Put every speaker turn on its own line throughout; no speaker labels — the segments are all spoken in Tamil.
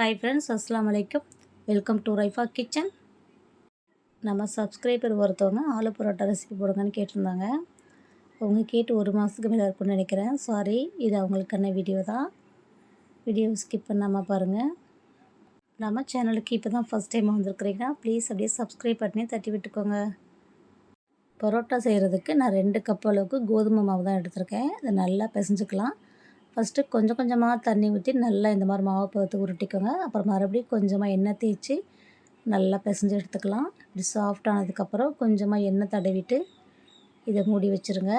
ஹாய் ஃப்ரெண்ட்ஸ் அஸ்லாம் வலைக்கம் வெல்கம் டு ரைஃபா கிச்சன் நம்ம சப்ஸ்கிரைபர் ஒருத்தவங்க ஆலு பரோட்டா ரெசிபி போடுங்கன்னு கேட்டிருந்தாங்க. அவங்க கேட்டு ஒரு மாதத்துக்கு மேலே இருக்கும்னு நினைக்கிறேன். சாரி இது அவங்களுக்கான வீடியோ தான். வீடியோ ஸ்கிப் பண்ணாமல் பாருங்கள் நம்ம சேனலுக்கு இப்போ தான் ஃபஸ்ட் டைம் வந்திருக்கிறீங்கன்னா ப்ளீஸ் அப்படியே சப்ஸ்கிரைப் பண்ணி தட்டி விட்டுக்கோங்க. பரோட்டா செய்கிறதுக்கு நான் ரெண்டு கப் அளவுக்கு கோதுமை மாவு தான் எடுத்திருக்கேன். இதை நல்லா பிசைஞ்சுக்கலாம். ஃபஸ்ட்டு கொஞ்சம் கொஞ்சமாக தண்ணி ஊற்றி நல்லா இந்த மாதிரி மாவை பார்த்து உருட்டிக்கோங்க. அப்புறம் மறுபடியும் கொஞ்சமாக எண்ணெய் தேய்ச்சி நல்லா பிசைஞ்சு எடுத்துக்கலாம். இப்படி சாஃப்டானதுக்கப்புறம் கொஞ்சமாக எண்ணெய் தடவிட்டு இதை மூடி வச்சுருங்க.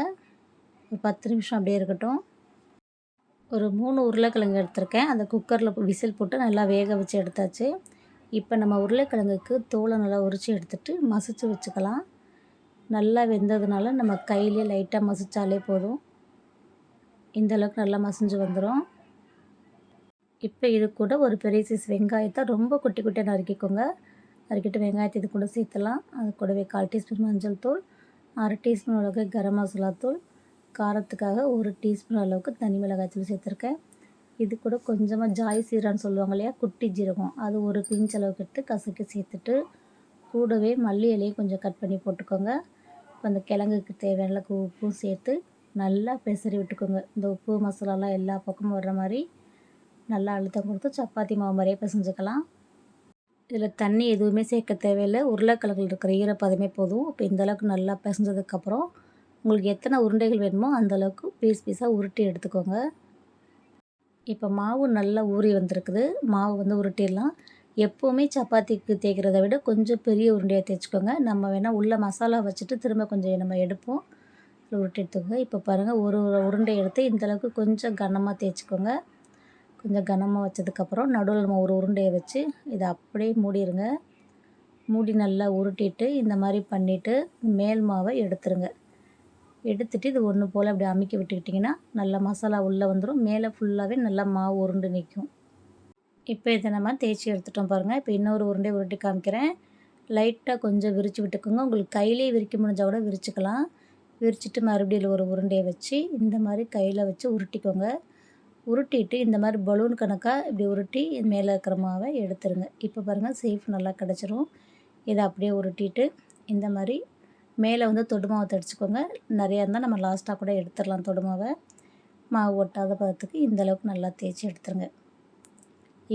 ஒரு பத்து நிமிஷம் அப்படியே இருக்கட்டும். ஒரு மூணு உருளைக்கிழங்கு எடுத்திருக்கேன். அந்த குக்கரில் விசில் போட்டு நல்லா வேக வச்சு எடுத்தாச்சு. இப்போ நம்ம உருளைக்கிழங்குக்கு தோலை நல்லா உரித்து எடுத்துகிட்டு மசிச்சு வச்சுக்கலாம். நல்லா வெந்ததுனால நம்ம கையிலே லைட்டாக மசித்தாலே போதும். இந்த அளவுக்கு நல்லா மசிஞ்சு வந்துடும் இப்போ இது கூட ஒரு பெரிய சைஸ் வெங்காயத்தை ரொம்ப குட்டி குட்டியாக நறுக்கிக்கோங்க. நறுக்கிட்டு வெங்காயத்தை இது கூட சேர்த்துலாம். அது கூடவே கால் டீஸ்பூன் மஞ்சள் தூள் அரை டீஸ்பூன் அளவுக்கு கரம் மசாலா தூள் காரத்துக்காக ஒரு டீஸ்பூன் அளவுக்கு தனி மிளகாய் தூள் சேர்த்துருக்கேன். இது கூட கொஞ்சமாக ஜாய் சீரான்னு சொல்லுவாங்க இல்லையா குட்டி ஜீரகம். அது ஒரு பிஞ்ச் அளவுக்கு எடுத்து கசக்கி சேர்த்துட்டு கூடவே மல்லி இலையும் கொஞ்சம் கட் பண்ணி போட்டுக்கோங்க. இப்போ அந்த கிழங்குக்கு தேவையான உப்பும் சேர்த்து நல்லா பெசரி விட்டுக்கோங்க. இந்த உப்பு மசாலாலாம் எல்லா பக்கமும் வர்ற மாதிரி நல்லா அழுத்தம் கொடுத்து சப்பாத்தி மாவு மாதிரியே பிசைஞ்சுக்கலாம். இதில் தண்ணி எதுவுமே சேர்க்க தேவையில்லை. உருளைக்கிழங்குல இருக்கிற ஈரப்பதமே போதும். இப்போ இந்தளவுக்கு நல்லா பிசைஞ்சதுக்கப்புறம் உங்களுக்கு எத்தனை உருண்டைகள் வேணுமோ அந்தளவுக்கு பீஸ் பீஸாக உருட்டி எடுத்துக்கோங்க. இப்போ மாவு நல்லா ஊறி வந்திருக்குது. மாவு வந்து உருட்டிடலாம். எப்போவுமே சப்பாத்திக்கு தேய்க்கிறத விட கொஞ்சம் பெரிய உருண்டையாக தேய்ச்சிக்கோங்க. நம்ம வேணால் உள்ள மசாலா வச்சுட்டு திரும்ப கொஞ்சம் நம்ம எடுப்போம். உருட்டி எடுத்துக்கோங்க இப்போ பாருங்கள் ஒரு ஒரு உருண்டை எடுத்து இந்தளவுக்கு கொஞ்சம் கனமாக தேய்ச்சிக்கோங்க. கொஞ்சம் கனமாக வச்சதுக்கப்புறம் நடுவில் நம்ம ஒரு உருண்டையை வச்சு இதை அப்படியே மூடிடுங்க மூடி நல்லா உருட்டிட்டு இந்த மாதிரி பண்ணிவிட்டு மேல் மாவை எடுத்துருங்க. எடுத்துகிட்டு இது ஒன்று போல் அப்படி அமுக்கி விட்டுக்கிட்டிங்கன்னா நல்லா மசாலா உள்ளே வந்துடும் மேலே ஃபுல்லாகவே நல்லா மாவு உருண்டு நிற்கும் இப்போ இதை நம்ம தேய்ச்சி எடுத்துட்டோம் பாருங்கள் இப்போ இன்னொரு உருண்டை உருட்டி காமிக்கிறேன். லைட்டாக கொஞ்சம் விரித்து விட்டுக்கோங்க. உங்களுக்கு கையிலே விரிக்க முடிஞ்சால் கூட விரிச்சுக்கலாம். விரிச்சிட்டு மறுபடியும் ஒரு உருண்டையை வச்சு இந்த மாதிரி கையில் வச்சு உருட்டிக்கோங்க. உருட்டிட்டு இந்த மாதிரி பலூன் கணக்காக இப்படி உருட்டி மேலே இருக்கிற மாவை எடுத்துருங்க. இப்போ பாருங்கள் சேஃப் நல்லா கிடச்சிரும். இதை அப்படியே உருட்டிட்டு இந்த மாதிரி மேலே வந்து தொடு மாவை தடிச்சுக்கோங்க. நிறையா இருந்தால் நம்ம லாஸ்ட்டாக கூட எடுத்துடலாம் தொடு மாவை. மாவு ஒட்டாத பதத்துக்கு இந்தளவுக்கு நல்லா தேய்ச்சி எடுத்துருங்க.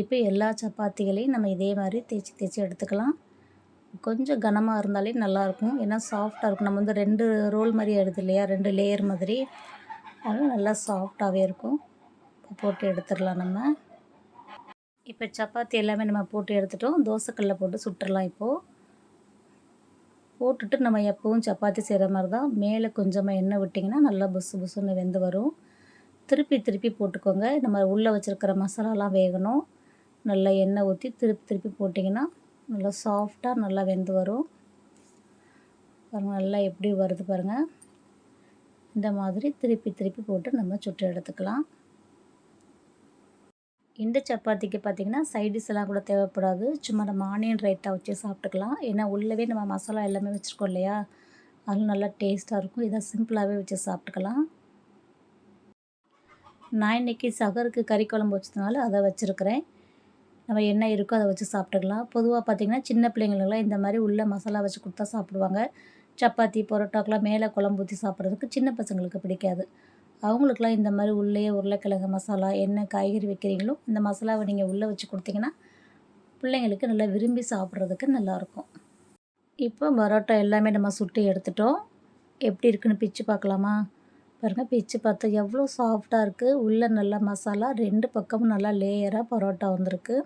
இப்போ எல்லா சப்பாத்திகளையும் நம்ம இதே மாதிரி தேய்ச்சி தேய்ச்சி எடுத்துக்கலாம். கொஞ்சம் கனமாக இருந்தாலே நல்லாயிருக்கும். ஏன்னா சாஃப்டாக இருக்கும். நம்ம வந்து ரெண்டு ரோல் மாதிரி எடுத்து இல்லையா? ரெண்டு லேயர் மாதிரி. அதனால் நல்லா சாஃப்டாகவே இருக்கும். போட்டு எடுத்துடலாம் நம்ம. இப்போ சப்பாத்தி எல்லாமே நம்ம போட்டு எடுத்துட்டோம். தோசைக்கல்ல போட்டு சுட்டுடலாம் இப்போது போட்டுட்டு நம்ம எப்போவும் சப்பாத்தி செய்கிற மாதிரி தான். மேலே கொஞ்சமாக எண்ணெய் விட்டிங்கன்னா நல்லா புசு புசுன்னு வெந்து வரும். திருப்பி திருப்பி போட்டுக்கோங்க. நம்ம உள்ளே வச்சுருக்கிற மசாலாலாம் வேகணும். நல்லா எண்ணெய் ஊற்றி திருப்பி திருப்பி போட்டிங்கன்னா நல்லா சாஃப்டாக நல்லா வெந்து வரும். பாருங்கள் நல்லா எப்படி வருது பாருங்கள் இந்த மாதிரி திருப்பி திருப்பி போட்டு நம்ம சுட்டு எடுத்துக்கலாம். இந்த சப்பாத்திக்கு பார்த்திங்கன்னா சைடிஸ் எல்லாம் கூட தேவைப்படாது. சும்மா நம்ம ஆனியன் ரைட்டாக வச்சு சாப்பிட்டுக்கலாம். ஏன்னா உள்ளவே நம்ம மசாலா எல்லாமே வச்சுருக்கோம் இல்லையா? அதுவும் நல்லா டேஸ்ட்டாக இருக்கும். இதை சிம்பிளாகவே வச்சு சாப்பிட்டுக்கலாம். நான் இன்றைக்கி சகருக்கு கறி குழம்பு வச்சதுனால அதை வச்சுருக்கிறேன். நம்ம என்ன இருக்கோ அதை வச்சு சாப்பிட்டுக்கலாம். பொதுவாக பார்த்திங்கன்னா சின்ன பிள்ளைங்களுக்குலாம் இந்த மாதிரி உள்ள மசாலா வச்சு கொடுத்தா சாப்பிடுவாங்க. சப்பாத்தி பரோட்டாக்கெலாம் மேலே குழம்பு ஊற்றி சாப்பிட்றதுக்கு சின்ன பசங்களுக்கு பிடிக்காது. அவங்களுக்குலாம் இந்த மாதிரி உள்ளே உருளைக்கிழங்கு மசாலா என்ன காய்கறி வைக்கிறீங்களோ இந்த மசாலாவை நீங்கள் உள்ளே வச்சு கொடுத்தீங்கன்னா பிள்ளைங்களுக்கு நல்லா விரும்பி சாப்பிட்றதுக்கு நல்லாயிருக்கும். இப்போ பரோட்டா எல்லாமே நம்ம சுட்டு எடுத்துட்டோம். எப்படி இருக்குன்னு பிச்சு பார்க்கலாமா? பாருங்கள் பிச்சு பார்த்தா எவ்வளோ சாஃப்டாக இருக்குது உள்ளே நல்லா மசாலா ரெண்டு பக்கமும் நல்லா லேயராக பரோட்டா வந்திருக்கு.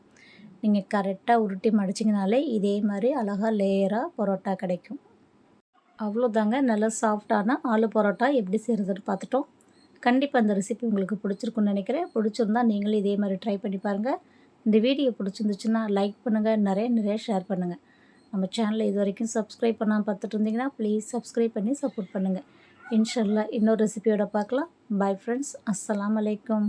நீங்கள் கரெக்டாக உருட்டி மடிச்சிங்கனாலே இதே மாதிரி அழகாக லேயராக பரோட்டா கிடைக்கும். அவ்வளோதாங்க நல்லா சாஃப்டான ஆலு பரோட்டா எப்படி செய்கிறதுன்னு பார்த்துட்டோம். கண்டிப்பாக அந்த ரெசிபி உங்களுக்கு பிடிச்சிருக்குன்னு நினைக்கிறேன். பிடிச்சிருந்தா நீங்களும் இதே மாதிரி ட்ரை பண்ணி பாருங்கள் இந்த வீடியோ பிடிச்சிருந்துச்சுன்னா லைக் பண்ணுங்கள் நிறைய நிறைய ஷேர் பண்ணுங்கள் நம்ம சேனலை இது வரைக்கும் சப்ஸ்கிரைப் பண்ணாமல் பார்த்துட்டு இருந்தீங்கன்னா ப்ளீஸ் சப்ஸ்கிரைப் பண்ணி சப்போர்ட் பண்ணுங்கள் இன்ஷல்லா இன்னொரு ரெசிபியோட பார்க்கலாம். பாய் ஃப்ரெண்ட்ஸ் அஸ்லாம் வலைக்கம்